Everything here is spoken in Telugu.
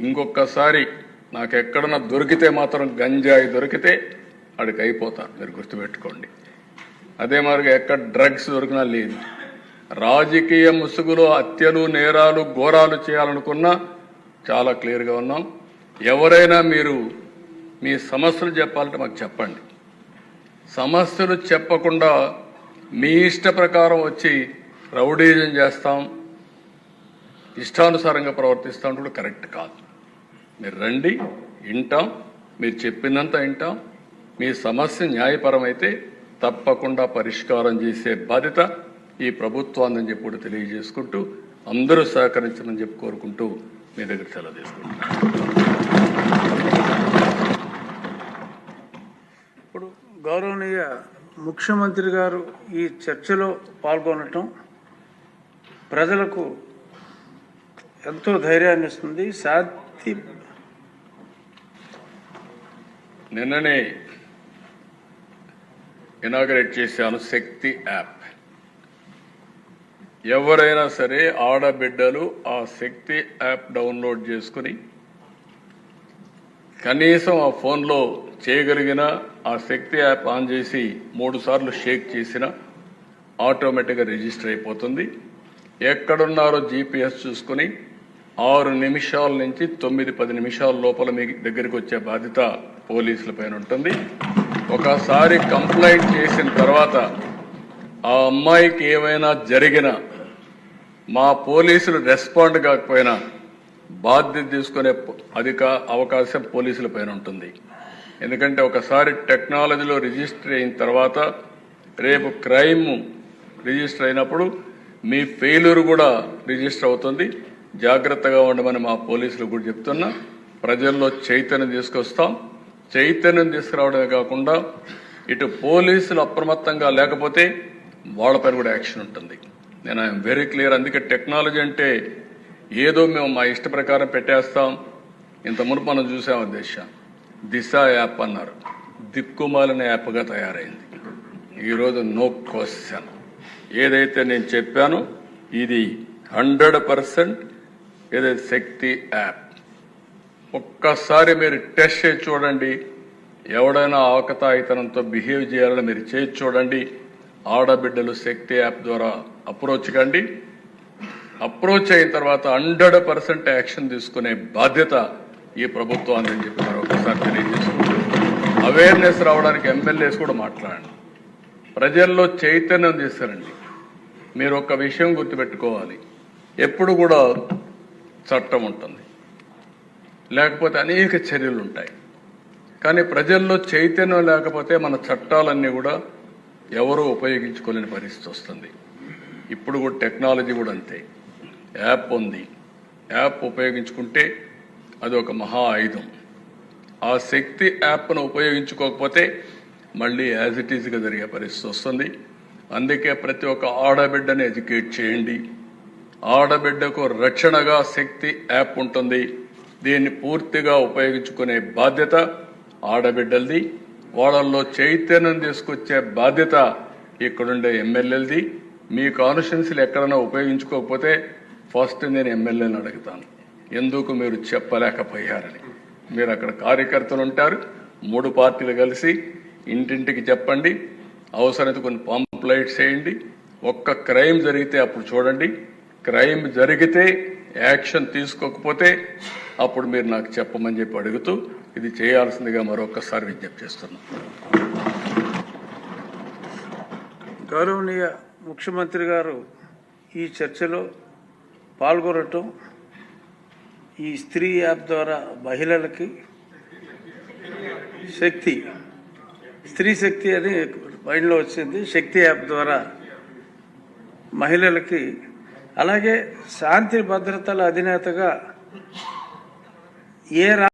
ఇంకొకసారి నాకు ఎక్కడన్నా దొరికితే మాత్రం గంజాయి దొరికితే అడికి అయిపోతాను మీరు గుర్తుపెట్టుకోండి. అదే మరిగా ఎక్కడ డ్రగ్స్ దొరికినా లేదు. రాజకీయ ముసుగులో హత్యలు నేరాలు ఘోరాలు చేయాలనుకున్నా చాలా క్లియర్గా ఉన్నాం. ఎవరైనా మీరు మీ సమస్యలు చెప్పాలంటే మాకు చెప్పండి. సమస్యలు చెప్పకుండా మీ ఇష్ట ప్రకారం వచ్చి రౌడీజం చేస్తాం. ఇష్టానుసారంగా ప్రవర్తిస్తాం కూడా కరెక్ట్ కాదు. మీరు రండి వింటాం మీరు చెప్పినంత వింటాం. మీ సమస్య న్యాయపరమైతే తప్పకుండా పరిష్కారం చేసే బాధ్యత ఈ ప్రభుత్వాన్ని చెప్పి కూడా తెలియజేసుకుంటూ అందరూ సహకరించమని చెప్పి కోరుకుంటూ మీ దగ్గర సెలవు తీసుకుంటున్నాను. ఇప్పుడు గౌరవనీయ ముఖ్యమంత్రి గారు ఈ చర్చలో పాల్గొనటం ప్రజలకు ఎంతో ధైర్యాన్ని ఇస్తుంది శాంతి నిన్ననే ఇనాగరేట్ చేశాను శక్తి యాప్. ఎవరైనా సరే ఆడబిడ్డలు ఆ శక్తి యాప్ డౌన్లోడ్ చేసుకుని కనీసం ఆ ఫోన్లో చేయగలిగిన ఆ శక్తి యాప్ ఆన్ చేసి మూడు సార్లు షేక్ చేసిన ఆటోమేటిక్గా రిజిస్టర్ అయిపోతుంది. ఎక్కడున్నారో జీపీఎస్ చూసుకుని ఆరు నిమిషాల నుంచి తొమ్మిది పది నిమిషాల లోపల మీ దగ్గరికి వచ్చే బాధ్యత పోలీసుల పైన ఉంటుంది. ఒకసారి కంప్లైంట్ చేసిన తర్వాత ఆ అమ్మాయికి ఏమైనా జరిగినా మా పోలీసులు రెస్పాండ్ కాకపోయినా బాధ్యత తీసుకునే అధిక అవకాశం పోలీసుల పైన ఉంటుంది. ఎందుకంటే ఒకసారి టెక్నాలజీలో రిజిస్టర్ అయిన తర్వాత రేపు క్రైమ్ రిజిస్టర్ అయినప్పుడు మీ ఫెయిల్యూర్ కూడా రిజిస్టర్ అవుతుంది. జాగ్రత్తగా ఉండమని మా పోలీసులు కూడా చెప్తున్నా. ప్రజల్లో చైతన్యం తీసుకొస్తాం. చైతన్యం తీసుకురావడమే కాకుండా ఇటు పోలీసులు అప్రమత్తంగా లేకపోతే వాళ్ళపైన కూడా యాక్షన్ ఉంటుంది. నేను ఐఎమ్ వెరీ క్లియర్. అందుకే టెక్నాలజీ అంటే ఏదో మేము మా ఇష్ట ప్రకారం పెట్టేస్తాం. ఇంత మునుపు మనం చూసాము దేశ. దిశ యాప్ అన్నారు. దిక్కుమాలిన యాప్గా తయారైంది. ఈరోజు నో క్వశ్చన్. ఏదైతే నేను చెప్పానో ఇది హండ్రెడ్ పర్సెంట్ ఏదైతే శక్తి యాప్. ఒక్కసారి మీరు టెస్ట్ చేసి చూడండి. ఎవడైనా ఆవకతాయితనంతో బిహేవ్ చేయాలని మీరు చేసి చూడండి. ఆడబిడ్డలు శక్తి యాప్ ద్వారా అప్రోచ్ కండి. అప్రోచ్ అయిన తర్వాత హండ్రెడ్ పర్సెంట్ యాక్షన్ తీసుకునే బాధ్యత ఈ ప్రభుత్వాన్ని అని చెప్పి మరొకసారి తెలియజేసుకుంటారు అవేర్నెస్ రావడానికి ఎమ్మెల్యేస్ కూడా మాట్లాడండి. ప్రజల్లో చైతన్యం చేశారండి. మీరు ఒక విషయం గుర్తుపెట్టుకోవాలి. ఎప్పుడు కూడా చట్టం ఉంటుంది. లేకపోతే అనేక చర్యలు ఉంటాయి కానీ ప్రజల్లో చైతన్యం లేకపోతే మన చట్టాలన్నీ కూడా ఎవరూ ఉపయోగించుకోలేని పరిస్థితి వస్తుంది. ఇప్పుడు కూడా టెక్నాలజీ కూడా అంతే. యాప్ ఉంది. యాప్ ఉపయోగించుకుంటే అది ఒక మహా ఆయుధం. ఆ శక్తి యాప్ను ఉపయోగించుకోకపోతే మళ్ళీ యాజ్ ఇట్ ఈజ్గా జరిగే పరిస్థితి వస్తుంది. అందుకే ప్రతి ఒక్క ఆడబిడ్డని ఎడ్యుకేట్ చేయండి. ఆడబిడ్డకు రక్షణగా శక్తి యాప్ ఉంటుంది. దీన్ని పూర్తిగా ఉపయోగించుకునే బాధ్యత ఆడబిడ్డలది వాళ్ళల్లో చైతన్యం తీసుకొచ్చే బాధ్యత ఇక్కడుండే ఎమ్మెల్యేలది. మీ కాన్స్టిట్యున్సీలు ఎక్కడైనా ఉపయోగించుకోకపోతే ఫస్ట్ నేను ఎమ్మెల్యేని అడుగుతాను. ఎందుకు మీరు చెప్పలేకపోయారని. మీరు అక్కడ కార్యకర్తలు ఉంటారు మూడు పార్టీలు కలిసి ఇంటింటికి చెప్పండి అవసరమైతే కొన్ని పాంప్లైట్స్ చేయండి ఒక్క క్రైమ్ జరిగితే అప్పుడు చూడండి. క్రైమ్ జరిగితే యాక్షన్ తీసుకోకపోతే అప్పుడు మీరు నాకు చెప్పమని చెప్పి అడుగుతూ ఇది చేయాల్సిందిగా మరొకసారి విజ్ఞప్తి చేస్తున్నాను గౌరవనీయ ముఖ్యమంత్రి గారు ఈ చర్చలో పాల్గొనటం ఈ స్త్రీ యాప్ ద్వారా మహిళలకి శక్తి స్త్రీ శక్తి అని మైండ్లో వచ్చింది. శక్తి యాప్ ద్వారా మహిళలకి అలాగే శాంతి భద్రతల అధినేతగా ఏ